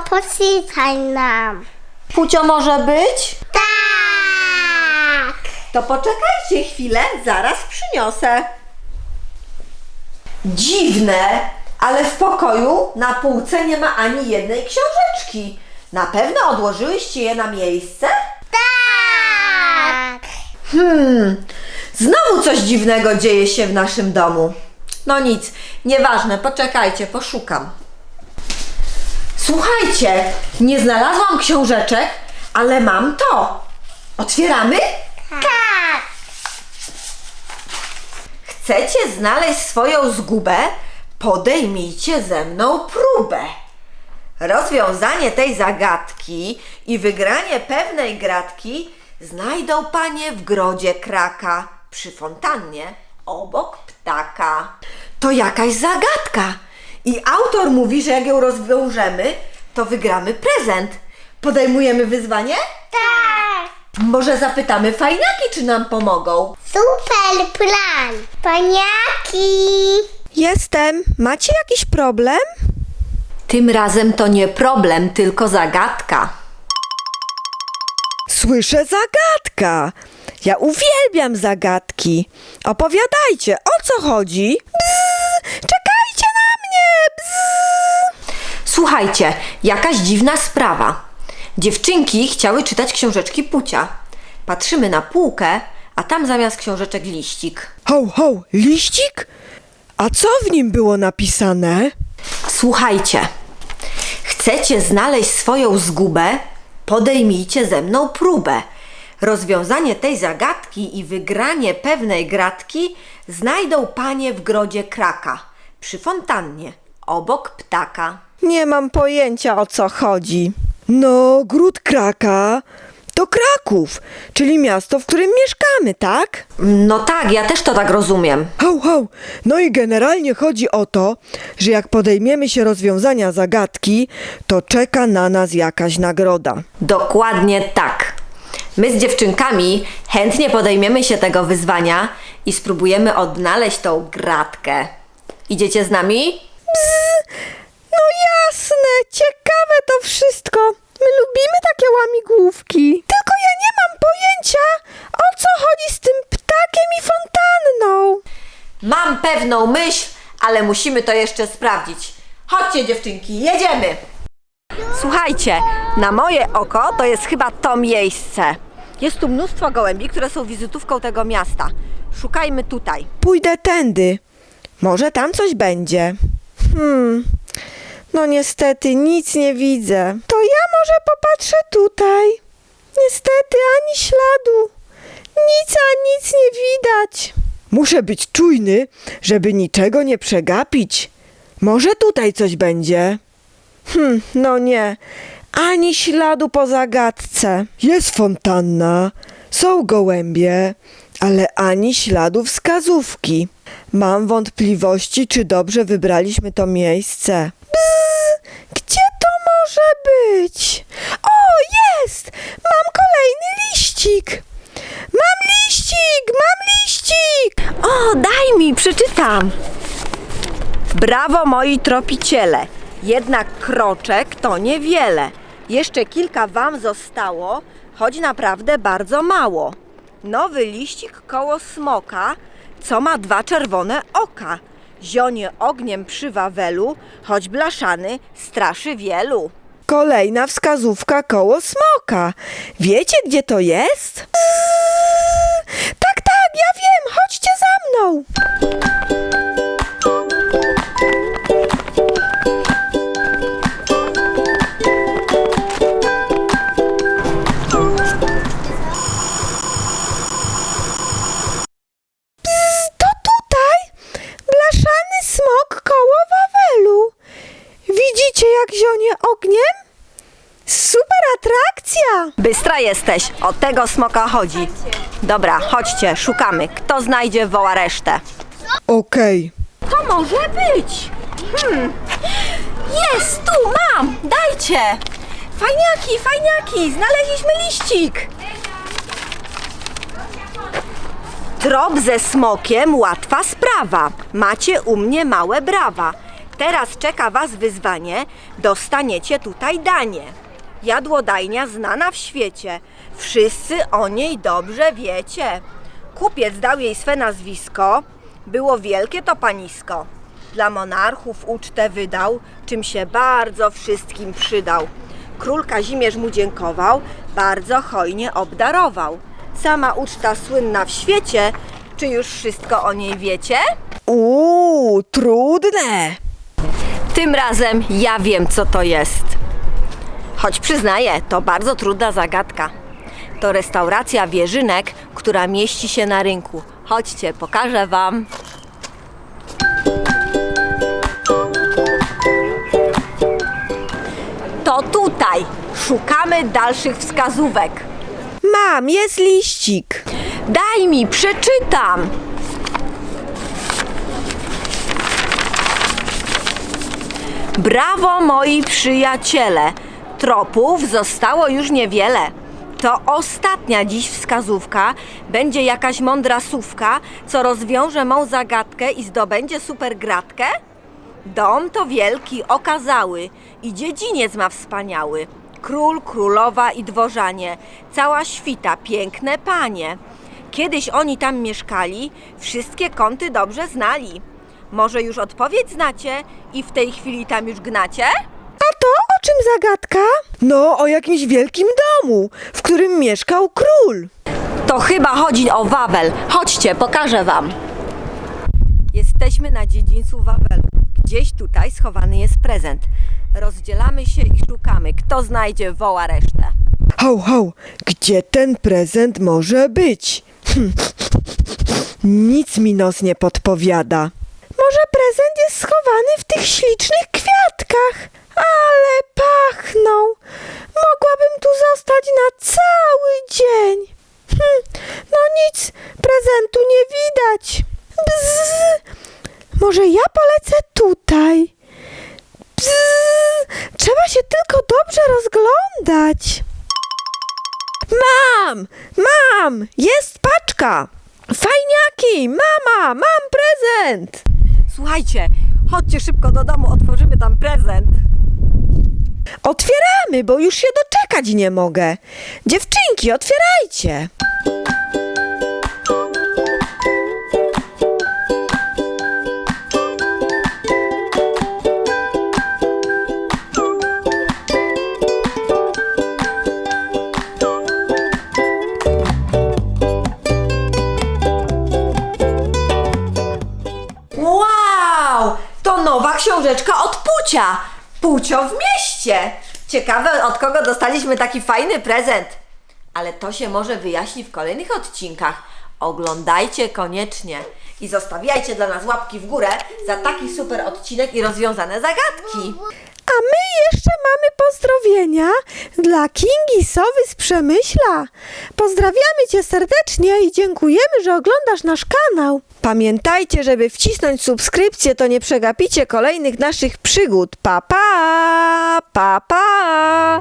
poczytaj nam. Pucio może być? Tak! To poczekajcie chwilę, zaraz przyniosę. Dziwne, ale w pokoju na półce nie ma ani jednej książeczki. Na pewno odłożyłyście je na miejsce? Tak! Hmm, znowu coś dziwnego dzieje się w naszym domu. No nic, nieważne, poczekajcie, poszukam. Słuchajcie, nie znalazłam książeczek, ale mam to. Otwieramy? Tak! Chcecie znaleźć swoją zgubę? Podejmijcie ze mną próbę. Rozwiązanie tej zagadki i wygranie pewnej gratki znajdą panie w grodzie kraka przy fontannie obok ptaka. To jakaś zagadka i autor mówi, że jak ją rozwiążemy, to wygramy prezent. Podejmujemy wyzwanie? Tak! Może zapytamy fajniaki, czy nam pomogą. Super plan! Paniaki! Jestem. Macie jakiś problem? Tym razem to nie problem, tylko zagadka. Słyszę zagadka. Ja uwielbiam zagadki. Opowiadajcie, o co chodzi? Bzz, czekajcie na mnie! Bzz. Słuchajcie, jakaś dziwna sprawa. Dziewczynki chciały czytać książeczki Pucia. Patrzymy na półkę, a tam zamiast książeczek liścik. Ho, ho, liścik? A co w nim było napisane? Słuchajcie, chcecie znaleźć swoją zgubę? Podejmijcie ze mną próbę. Rozwiązanie tej zagadki i wygranie pewnej gratki znajdą panie w grodzie kraka przy fontannie obok ptaka. Nie mam pojęcia o co chodzi. No, gród Kraka to Kraków, czyli miasto, w którym mieszkamy, tak? No tak, ja też to tak rozumiem. Ho, ho! No i generalnie chodzi o to, że jak podejmiemy się rozwiązania zagadki, to czeka na nas jakaś nagroda. Dokładnie tak. My z dziewczynkami chętnie podejmiemy się tego wyzwania i spróbujemy odnaleźć tą gratkę. Idziecie z nami? No jasne, ciekawe to wszystko. My lubimy takie łamigłówki. Tylko ja nie mam pojęcia, o co chodzi z tym ptakiem i fontanną. Mam pewną myśl, ale musimy to jeszcze sprawdzić. Chodźcie dziewczynki, jedziemy! Słuchajcie, na moje oko to jest chyba to miejsce. Jest tu mnóstwo gołębi, które są wizytówką tego miasta. Szukajmy tutaj. Pójdę tędy. Może tam coś będzie. Hmm. No niestety nic nie widzę. To ja może popatrzę tutaj. Niestety ani śladu. Nic a nic nie widać. Muszę być czujny, żeby niczego nie przegapić. Może tutaj coś będzie. Hm, no nie. Ani śladu po zagadce. Jest fontanna, są gołębie, ale ani śladu wskazówki. Mam wątpliwości, czy dobrze wybraliśmy to miejsce. Bzz, może być? O, jest! Mam kolejny liścik. Mam liścik, mam liścik! O, daj mi, przeczytam. Brawo moi tropiciele. Jednak kroczek to niewiele. Jeszcze kilka wam zostało, choć naprawdę bardzo mało. Nowy liścik koło smoka, co ma dwa czerwone oka. Zionie ogniem przy wawelu, choć blaszany straszy wielu. Kolejna wskazówka koło smoka. Wiecie, gdzie to jest? Tak, tak, ja wiem, chodźcie za mną. Atrakcja! Bystra jesteś, o tego smoka chodzi. Dobra, chodźcie, szukamy. Kto znajdzie, woła resztę. Okej. To może być. Hmm. Jest, tu mam. Dajcie. Fajniaki, fajniaki, znaleźliśmy liścik. Trop ze smokiem łatwa sprawa. Macie u mnie małe brawa. Teraz czeka Was wyzwanie, dostaniecie tutaj danie. Jadłodajnia znana w świecie, wszyscy o niej dobrze wiecie. Kupiec dał jej swe nazwisko, było wielkie to panisko. Dla monarchów ucztę wydał, czym się bardzo wszystkim przydał. Król Kazimierz mu dziękował, bardzo hojnie obdarował. Sama uczta słynna w świecie, czy już wszystko o niej wiecie? Uuu, trudne. Tym razem ja wiem, co to jest. Choć przyznaję, to bardzo trudna zagadka. To restauracja Wierzynek, która mieści się na rynku. Chodźcie, pokażę Wam. To tutaj. Szukamy dalszych wskazówek. Mam, jest liścik. Daj mi, przeczytam. Brawo, moi przyjaciele. Tropów zostało już niewiele. To ostatnia dziś wskazówka. Będzie jakaś mądra sówka, co rozwiąże mą zagadkę i zdobędzie super gratkę? Dom to wielki, okazały i dziedziniec ma wspaniały. Król, królowa i dworzanie, cała świta, piękne panie. Kiedyś oni tam mieszkali, wszystkie kąty dobrze znali. Może już odpowiedź znacie i w tej chwili tam już gnacie? Zagadka? No, o jakimś wielkim domu, w którym mieszkał król. To chyba chodzi o Wawel. Chodźcie, pokażę wam. Jesteśmy na dziedzińcu Wawelu. Gdzieś tutaj schowany jest prezent. Rozdzielamy się i szukamy. Kto znajdzie, woła resztę. Ho, ho, gdzie ten prezent może być? Hm. Nic mi nos nie podpowiada. Może prezent jest schowany w tych ślicznych kwiatkach? Ale pachną. Mogłabym tu zostać na cały dzień. Hm. No nic, prezentu nie widać. Bzz. Może ja polecę tutaj. Bzz. Trzeba się tylko dobrze Mam! Mam! Jest paczka! Fajniaki! Mama! Mam prezent! Słuchajcie, chodźcie szybko do domu, otworzymy tam prezent. Otwieramy, bo już się doczekać nie mogę. Dziewczynki, otwierajcie! Nowa książeczka od Pucia. Pucio w mieście. Ciekawe, od kogo dostaliśmy taki fajny prezent. Ale to się może wyjaśni w kolejnych odcinkach. Oglądajcie koniecznie. I zostawiajcie dla nas łapki w górę za taki super odcinek i rozwiązane zagadki. A my jeszcze mamy pozdrowienia dla Kingi Sowy z Przemyśla. Pozdrawiamy Cię serdecznie i dziękujemy, że oglądasz nasz kanał. Pamiętajcie, żeby wcisnąć subskrypcję, to nie przegapicie kolejnych naszych przygód. Pa, pa! Pa, pa!